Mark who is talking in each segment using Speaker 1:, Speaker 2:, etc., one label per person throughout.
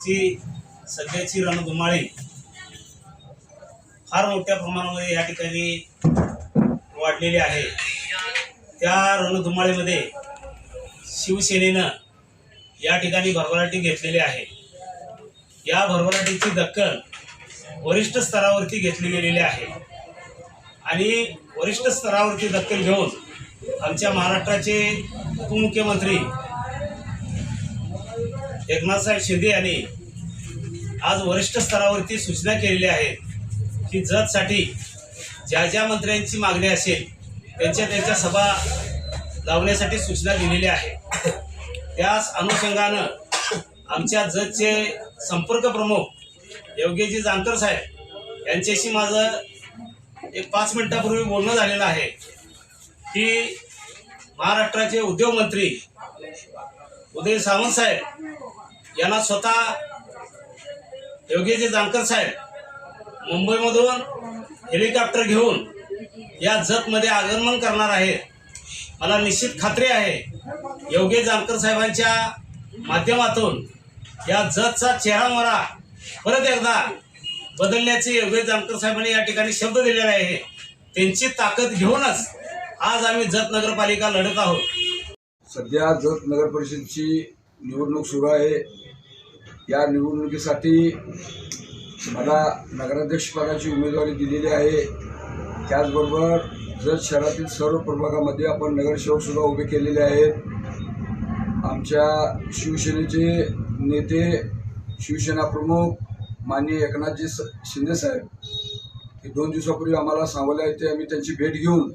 Speaker 1: ची सध्याची रणधुमाळी फार मोठ्या प्रमाणामध्ये या ठिकाणी वाढलेली आहे. त्या रणधुमाळीमध्ये शिवसेनेनं या ठिकाणी भरभराटी घेतलेली आहे. या भरभराटीची दखल वरिष्ठ स्तरावरती घेतली गेलेली आहे. आणि वरिष्ठ स्तरावरती दखल घेऊन आमच्या महाराष्ट्राचे उपमुख्यमंत्री एकनाथसाहेब शिंदे यांनी आज वरिष्ठ स्तरावरती सूचना केलेल्या आहेत की जतसाठी ज्या ज्या मंत्र्यांची मागणी असेल त्यांच्या त्यांच्या सभा लावण्यासाठी सूचना दिलेल्या आहे. त्याच अनुषंगानं आमच्या जतचे संपर्क प्रमुख योगेजी जानकर साहेब यांच्याशी माझं एक पाच मिनटापूर्वी बोलणं झालेलं आहे की महाराष्ट्राचे उद्योगमंत्री उदय सावंत साहेब याला स्वतः योगीजी जानकर साहेब मुंबईमधून हेलिकॉप्टर घेऊन या जतमध्ये आगमन करणार आहेत मला निश्चित खात्री आहे योगेश जानकर साहेबांच्या माध्यमातून या जतचा चेहरा मरा परत एकदा बदलण्याचे योगेश जानकर साहेबांनी या ठिकाणी शब्द दिलेला आहे. त्यांची ताकद घेऊनच आज आम्ही जत नगरपालिका लढत आहोत.
Speaker 2: सध्या जत नगर परिषदची निवडणूक सुरू आहे. या निवडणुकीसाठी मला नगराध्यक्षपदाची उमेदवारी दिलेली आहे. त्याचबरोबर जत शहरातील सर्व प्रभागामध्ये आपण नगरसेवकसुद्धा उभे केलेले आहेत. आमच्या शिवसेनेचे नेते शिवसेना प्रमुख माननीय एकनाथजी स शिंदेसाहेब हे दोन दिवसापूर्वी आम्हाला सांगवले ते आम्ही त्यांची भेट घेऊन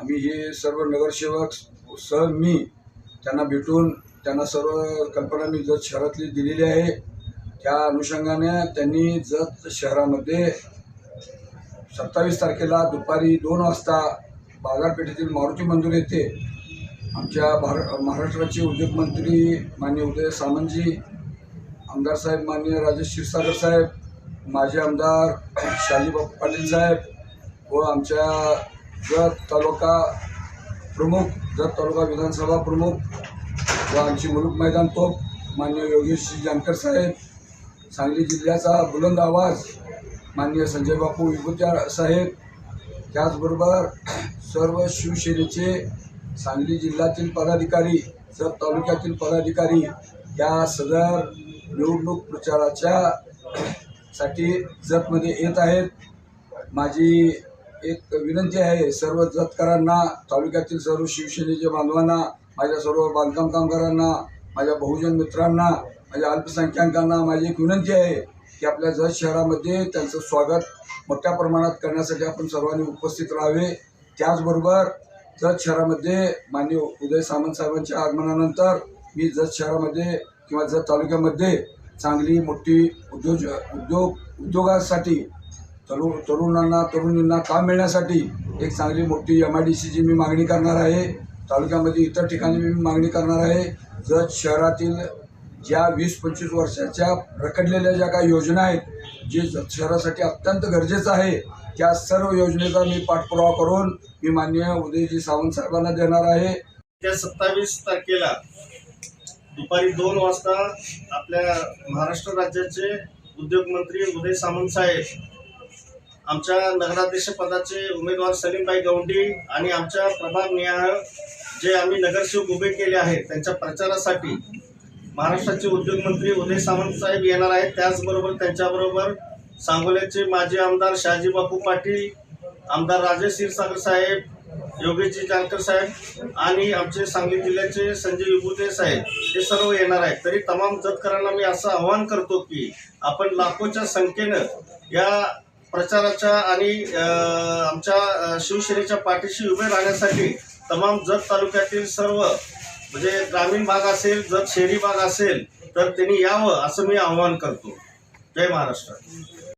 Speaker 2: आम्ही हे सर्व नगरसेवक सह मी त्यांना भेटून त्यांना सर्व कल्पना मी जत शहरातली दिलेली आहे. त्या अनुषंगाने त्यांनी जत शहरामध्ये सत्तावीस तारखेला दुपारी दोन वाजता बाजारपेठेतील मारुती मंदिर येथे आमच्या भार महाराष्ट्राचे उद्योगमंत्री माननीय उदय सामंतजी आमदार साहेब माननीय राजेश क्षीरसागर साहेब माजी आमदार शाजीबाबू पाटील साहेब व आमच्या जत तालुका प्रमुख जत तालुका विधानसभा प्रमुख व आमची मुलुक मैदान तोप मान्य योगेश जानकर साहेब सांगली जिल्ह्याचा बुलंद आवाज. माननीय संजय बापू विभूत्या साहेब. त्याचबरोबर सर्व शिवसेनेचे सांगली जिल्ह्यातील पदाधिकारी जत तालुक्यातील पदाधिकारी या सदर निवडणूक प्रचाराच्या साठी जतमध्ये येत आहेत. माझी एक विनंती आहे सर्व जतकरांना तालुक्यातील सर्व शिवसेनेच्या बांधवांना माझ्या सर्व बांधकाम कामगारांना माझ्या बहुजन मित्रांना माझ्या अल्पसंख्याकांना माझी एक विनंती आहे की आपल्या जत शहरामध्ये त्यांचं स्वागत मोठ्या प्रमाणात करण्यासाठी आपण सर्वांनी उपस्थित राहावे. त्याचबरोबर जत शहरामध्ये माननीय उदय सामंत साहेबांच्या आगमनानंतर मी जत शहरामध्ये किंवा जत तालुक्यामध्ये चांगली मोठी उद्योज उद्योग उद्योगासाठी तरुण तरुणांना तरुणींना काम मिळण्यासाठी एक चांगली मोठी एम आय डी सीची मी मागणी करणार आहे. तालुक्यामध्ये इतर ठिकाणी मी मागणी करणार आहे. जत शहरातील ज्या वीस पंचवीस वर्षाच्या रखडलेल्या ज्या काही योजना आहेत जे शहरासाठी अत्यंत गरजेचं आहे त्या सर्व योजनेचा मी पाठपुरावा करून मी माननीय उदयजी सावंत साहेबांना देणार आहे.
Speaker 3: त्या सत्तावीस तारखेला दुपारी दोन वाजता आपल्या महाराष्ट्र राज्याचे उद्योगमंत्री उदय सामंत साहेब आमच्या नगराध्यक्ष पदाचे उमेदवार सलीमबाई गवंडी आणि आमच्या प्रभाग निहाळ जे आम्ही नगरसेवक उभे केले आहेत त्यांच्या प्रचारासाठी महाराष्ट्राचे उद्योगमंत्री उदय सामंत साहेब येणार आहेत. त्याचबरोबर त्यांच्याबरोबर सांगोल्याचे माजी आमदार शहाजी बापू पाटील आमदार राजेश क्षीरसागर साहेब योगेशजी जानकर साहेब आणि आमचे सांगली जिल्ह्याचे संजय विभूते साहेब हे सर्व येणार आहेत. तरी तमाम जतकरांना मी असं आवाहन करतो की आपण लाखोच्या संख्येनं या प्रचाराच्या आणि आमच्या शिवसेनेच्या पाठीशी उभे राहण्यासाठी तमाम जत तालुक्यातील सर्व म्हणजे ग्रामीण भाग असेल जत शहरी भाग असेल तर त्यांनी यावं असं मी आवाहन करतो. जय महाराष्ट्र.